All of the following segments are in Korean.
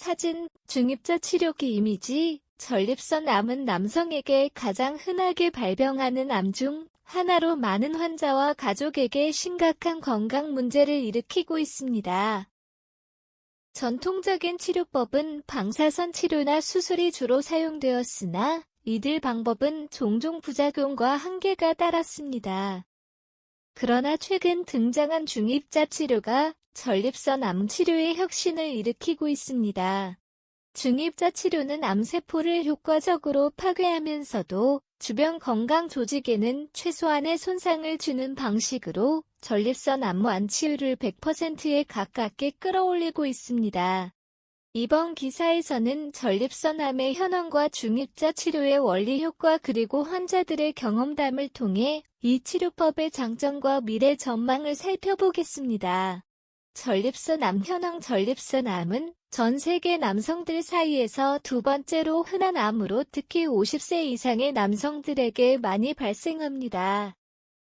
사진, 중입자 치료기 이미지, 전립선 암은 남성에게 가장 흔하게 발병하는 암 중 하나로 많은 환자와 가족에게 심각한 건강 문제를 일으키고 있습니다. 전통적인 치료법은 방사선 치료나 수술이 주로 사용되었으나 이들 방법은 종종 부작용과 한계가 따랐습니다. 그러나 최근 등장한 중입자 치료가 전립선 암 치료의 혁신을 일으키고 있습니다. 중입자 치료는 암세포를 효과적으로 파괴하면서도 주변 건강 조직에는 최소한의 손상을 주는 방식으로 전립선 암 완치율을 100%에 가깝게 끌어올리고 있습니다. 이번 기사에서는 전립선 암의 현황과 중입자 치료의 원리 효과 그리고 환자들의 경험담을 통해 이 치료법의 장점과 미래 전망을 살펴보겠습니다. 전립선 암 현황 전립선 암은 전 세계 남성들 사이에서 두 번째로 흔한 암으로 특히 50세 이상의 남성들에게 많이 발생합니다.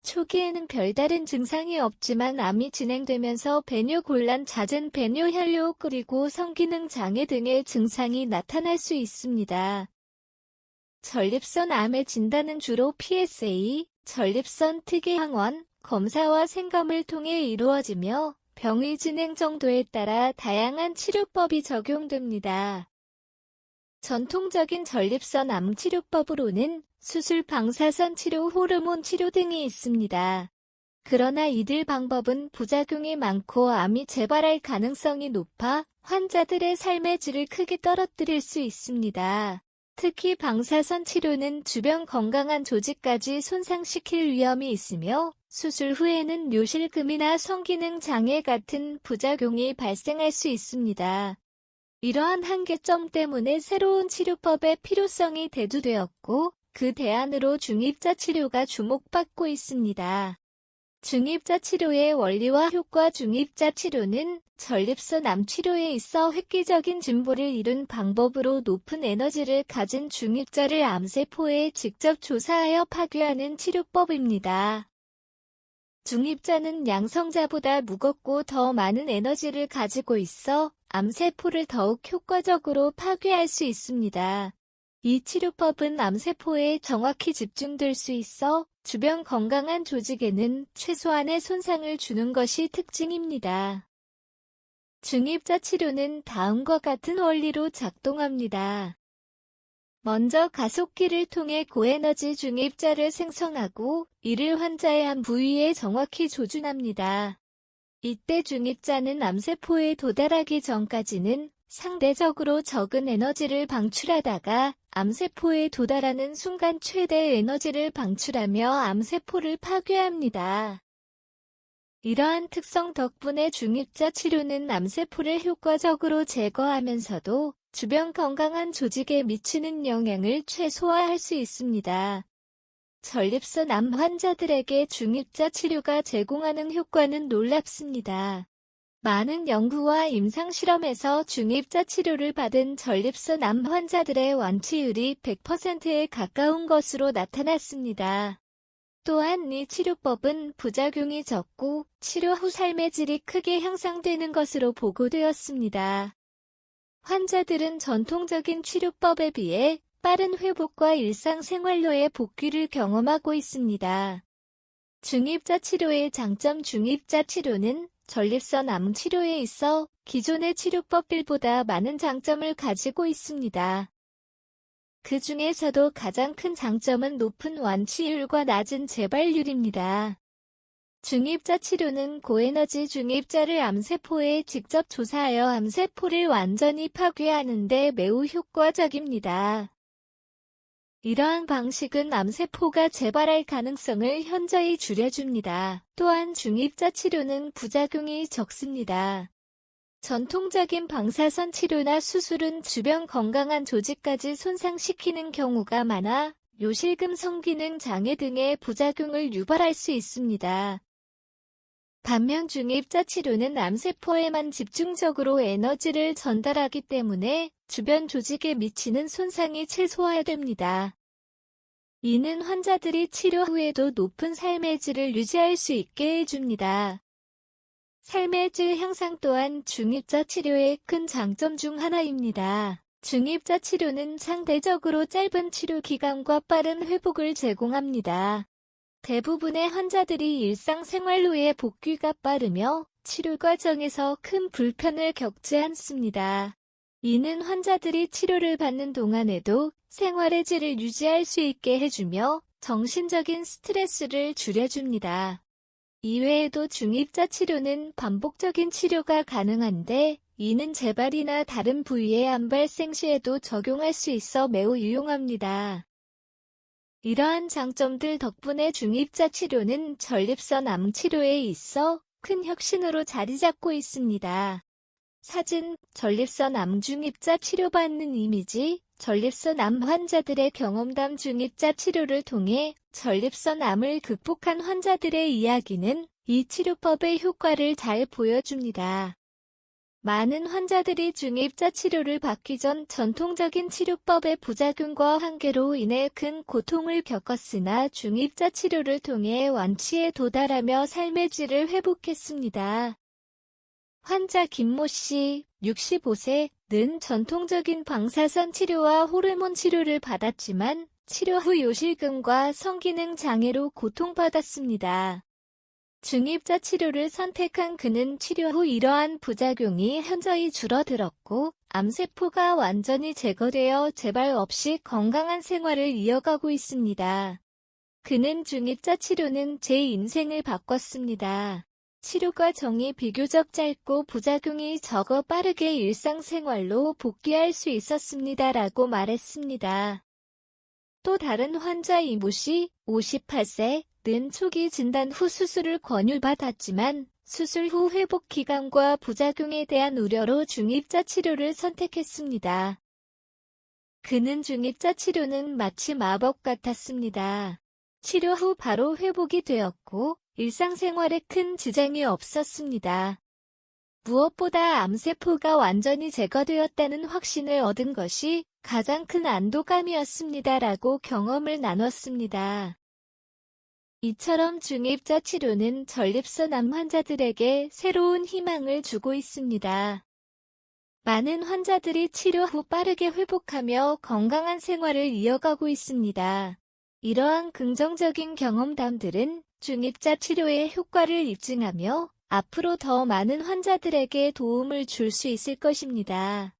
초기에는 별다른 증상이 없지만 암이 진행되면서 배뇨 곤란, 잦은 배뇨 혈뇨 그리고 성기능 장애 등의 증상이 나타날 수 있습니다. 전립선 암의 진단은 주로 PSA, 전립선 특이 항원, 검사와 생검을 통해 이루어지며 병의 진행 정도에 따라 다양한 치료법이 적용됩니다. 전통적인 전립선 암 치료법으로는 수술, 방사선 치료, 호르몬 치료 등이 있습니다. 그러나 이들 방법은 부작용이 많고 암이 재발할 가능성이 높아 환자들의 삶의 질을 크게 떨어뜨릴 수 있습니다. 특히 방사선 치료는 주변 건강한 조직까지 손상시킬 위험이 있으며 수술 후에는 뇨실금이나 성기능 장애 같은 부작용이 발생할 수 있습니다. 이러한 한계점 때문에 새로운 치료법의 필요성이 대두되었고 그 대안으로 중입자 치료가 주목받고 있습니다. 중입자 치료의 원리와 효과 중입자 치료는 전립선 암 치료에 있어 획기적인 진보를 이룬 방법으로 높은 에너지를 가진 중입자를 암세포에 직접 조사하여 파괴하는 치료법입니다. 중입자는 양성자보다 무겁고 더 많은 에너지를 가지고 있어 암세포를 더욱 효과적으로 파괴할 수 있습니다. 이 치료법은 암세포에 정확히 집중될 수 있어 주변 건강한 조직에는 최소한의 손상을 주는 것이 특징입니다. 중입자 치료는 다음과 같은 원리로 작동합니다. 먼저 가속기를 통해 고에너지 중입자를 생성하고 이를 환자의 한 부위에 정확히 조준합니다. 이때 중입자는 암세포에 도달하기 전까지는 상대적으로 적은 에너지를 방출하다가 암세포에 도달하는 순간 최대 에너지를 방출하며 암세포를 파괴합니다. 이러한 특성 덕분에 중입자 치료는 암세포를 효과적으로 제거하면서도 주변 건강한 조직에 미치는 영향을 최소화할 수 있습니다. 전립선 암 환자들에게 중입자 치료가 제공하는 효과는 놀랍습니다. 많은 연구와 임상실험에서 중입자 치료를 받은 전립선 암 환자들의 완치율이 100%에 가까운 것으로 나타났습니다. 또한 이 치료법은 부작용이 적고 치료 후 삶의 질이 크게 향상되는 것으로 보고되었습니다. 환자들은 전통적인 치료법에 비해 빠른 회복과 일상생활로의 복귀를 경험하고 있습니다. 중입자 치료의 장점 중입자 치료는 전립선 암 치료에 있어 기존의 치료법들보다 많은 장점을 가지고 있습니다. 그 중에서도 가장 큰 장점은 높은 완치율과 낮은 재발률입니다. 중입자 치료는 고에너지 중입자를 암세포에 직접 조사하여 암세포를 완전히 파괴하는 데 매우 효과적입니다. 이러한 방식은 암세포가 재발할 가능성을 현저히 줄여줍니다. 또한 중입자 치료는 부작용이 적습니다. 전통적인 방사선 치료나 수술은 주변 건강한 조직까지 손상시키는 경우가 많아 요실금 성기능 장애 등의 부작용을 유발할 수 있습니다. 반면 중입자 치료는 암세포에만 집중적으로 에너지를 전달하기 때문에 주변 조직에 미치는 손상이 최소화됩니다. 이는 환자들이 치료 후에도 높은 삶의 질을 유지할 수 있게 해줍니다. 삶의 질 향상 또한 중입자 치료의 큰 장점 중 하나입니다. 중입자 치료는 상대적으로 짧은 치료 기간과 빠른 회복을 제공합니다. 대부분의 환자들이 일상생활로의 복귀가 빠르며 치료 과정에서 큰 불편을 겪지 않습니다. 이는 환자들이 치료를 받는 동안에도 생활의 질을 유지할 수 있게 해주며 정신적인 스트레스를 줄여줍니다. 이외에도 중입자 치료는 반복적인 치료가 가능한데 이는 재발이나 다른 부위의 암 발생 시에도 적용할 수 있어 매우 유용합니다. 이러한 장점들 덕분에 중입자 치료는 전립선 암 치료에 있어 큰 혁신으로 자리 잡고 있습니다. 사진, 전립선 암 중입자 치료받는 이미지, 전립선 암 환자들의 경험담 중입자 치료를 통해 전립선 암을 극복한 환자들의 이야기는 이 치료법의 효과를 잘 보여줍니다. 많은 환자들이 중입자 치료를 받기 전 전통적인 치료법의 부작용과 한계로 인해 큰 고통을 겪었으나 중입자 치료를 통해 완치에 도달하며 삶의 질을 회복했습니다. 환자 김모 씨, 65세는 전통적인 방사선 치료와 호르몬 치료를 받았지만 치료 후 요실금과 성기능 장애로 고통받았습니다. 중입자 치료를 선택한 그는 치료 후 이러한 부작용이 현저히 줄어들었고 암세포가 완전히 제거되어 재발 없이 건강한 생활을 이어가고 있습니다. 그는 중입자 치료는 제 인생을 바꿨습니다. 치료 과 정이 비교적 짧고 부작용이 적어 빠르게 일상생활로 복귀할 수 있었습니다 라고 말했습니다. 또 다른 환자 이모 씨, 58세 는 초기 진단 후 수술을 권유받았지만 수술 후 회복 기간과 부작용에 대한 우려로 중입자 치료를 선택했습니다. 그는 중입자 치료는 마치 마법 같았습니다. 치료 후 바로 회복이 되었고 일상생활에 큰 지장이 없었습니다. 무엇보다 암세포가 완전히 제거되었다는 확신을 얻은 것이 가장 큰 안도감이었습니다라고 경험을 나눴습니다. 이처럼 중입자 치료는 전립선 암 환자들에게 새로운 희망을 주고 있습니다. 많은 환자들이 치료 후 빠르게 회복하며 건강한 생활을 이어가고 있습니다. 이러한 긍정적인 경험담들은 중입자 치료의 효과를 입증하며 앞으로 더 많은 환자들에게 도움을 줄 수 있을 것입니다.